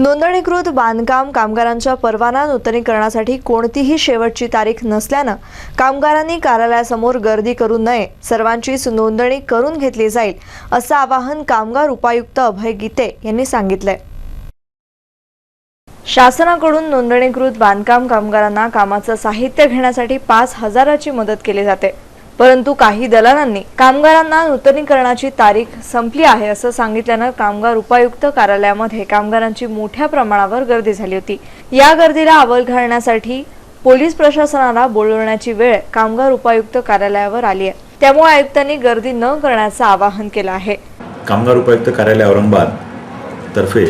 नोंदणीकृत बांधकाम कामगारांच्या परवाना नूतनीकरणासाठी कोणतीही शेवटची तारीख नसल्यानं कामगारांनी कार्यालयासमोर गर्दी करू नये सर्वांचीच नोंदणी करून घेतली जाईल असं आवाहन कामगार उपायुक्त अभय गीते यांनी सांगितलंय. शासनाकडून नोंदणीकृत बांधकाम कामगारांना कामाचं साहित्य घेण्यासाठी पाच हजाराची मदत केली जाते. परंतु काही दलालांनी कामगारांना नूतनीकरणाची तारीख संपली आहे असं सांगितल्यानं कामगार उपायुक्त कार्यालयामध्ये कामगारांची मोठ्या प्रमाणावर गर्दी झाली होती. या गर्दीला आवल घालण्यासाठी पोलीस प्रशासनाला बोलवण्याची वेळ कामगार उपायुक्त कार्यालयावर आली आहे. त्यामुळे आयुक्तांनी गर्दी न करण्याचं आवाहन केलं आहे. कामगार उपायुक्त कार्यालय औरंगाबाद तर्फे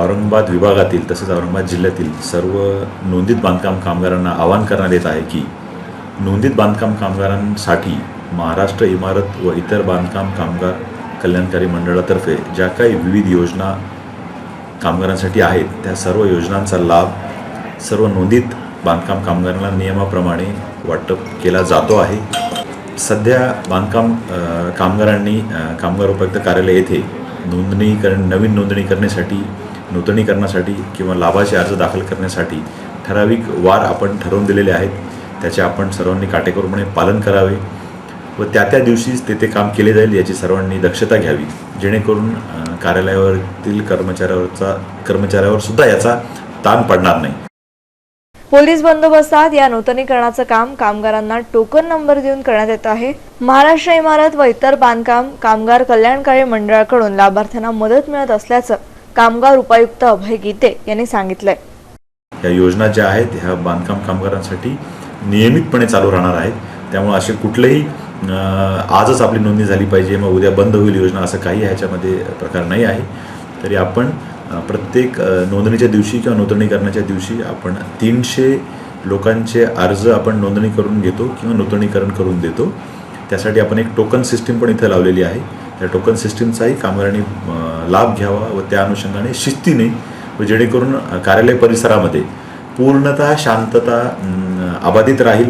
औरंगाबाद विभागातील तसेच औरंगाबाद जिल्ह्यातील सर्व नोंदीत बांधकाम कामगारांना आवाहन करण्यात येत आहे की नोंदीत बांधकाम कामगारांसाठी महाराष्ट्र इमारत व इतर बांधकाम कामगार कल्याणकारी मंडळातर्फे ज्या काही विविध योजना कामगारांसाठी आहेत त्या सर्व योजनांचा लाभ सर्व नोंदीत बांधकाम कामगारांना नियमाप्रमाणे वाटप केला जातो आहे. सध्या बांधकाम कामगारांनी कामगार उपयुक्त कार्यालय येथे नोंदणीकरण नवीन नोंदणी करण्यासाठी नूतनीकरणासाठी किंवा लाभाचे अर्ज दाखल करण्यासाठी ठराविक वार आपण ठरवून दिलेले आहेत. त्याचे आपण सर्वांनी काटेकोरपणे पालन करावे व त्या त्या दिवशीच ते ते काम केले जाईल याची सर्वांनी दक्षता घ्यावी जेणेकरून कार्यालयावरील कर्मचाऱ्यावरचा कर्मचाऱ्यावर सुद्धा याचा ताण पडणार नाही. पोलीस बंदोबस्तात या नूतनीकरणाचं काम कामगारांना टोकन नंबर देऊन करण्यात येत आहे. महाराष्ट्र इमारत व इतर बांधकाम कामगार कल्याणकारी मंडळाकडून लाभार्थ्यांना मदत मिळत असल्याचं कामगार उपायुक्त अभय गीते यांनी सांगितलंय. या योजना ज्या आहेत ह्या बांधकाम कामगारांसाठी नियमितपणे चालू राहणार आहेत. त्यामुळे असे कुठलेही आजच आपली नोंदणी झाली पाहिजे मग उद्या बंद होईल योजना असं काही ह्याच्यामध्ये प्रकार नाही आहे. तरी आपण प्रत्येक नोंदणीच्या दिवशी किंवा नूतनीकरणाच्या दिवशी आपण तीनशे लोकांचे अर्ज आपण नोंदणी करून घेतो किंवा नूतनीकरण करून देतो. त्यासाठी आपण एक टोकन सिस्टीम पण इथं लावलेली आहे. त्या टोकन सिस्टीमचाही कामगारांनी लाभ घ्यावा व त्या अनुषंगाने शिस्तीने व जेणेकरून कार्यालय परिसरामध्ये पूर्णतः शांतता अबाधित राहील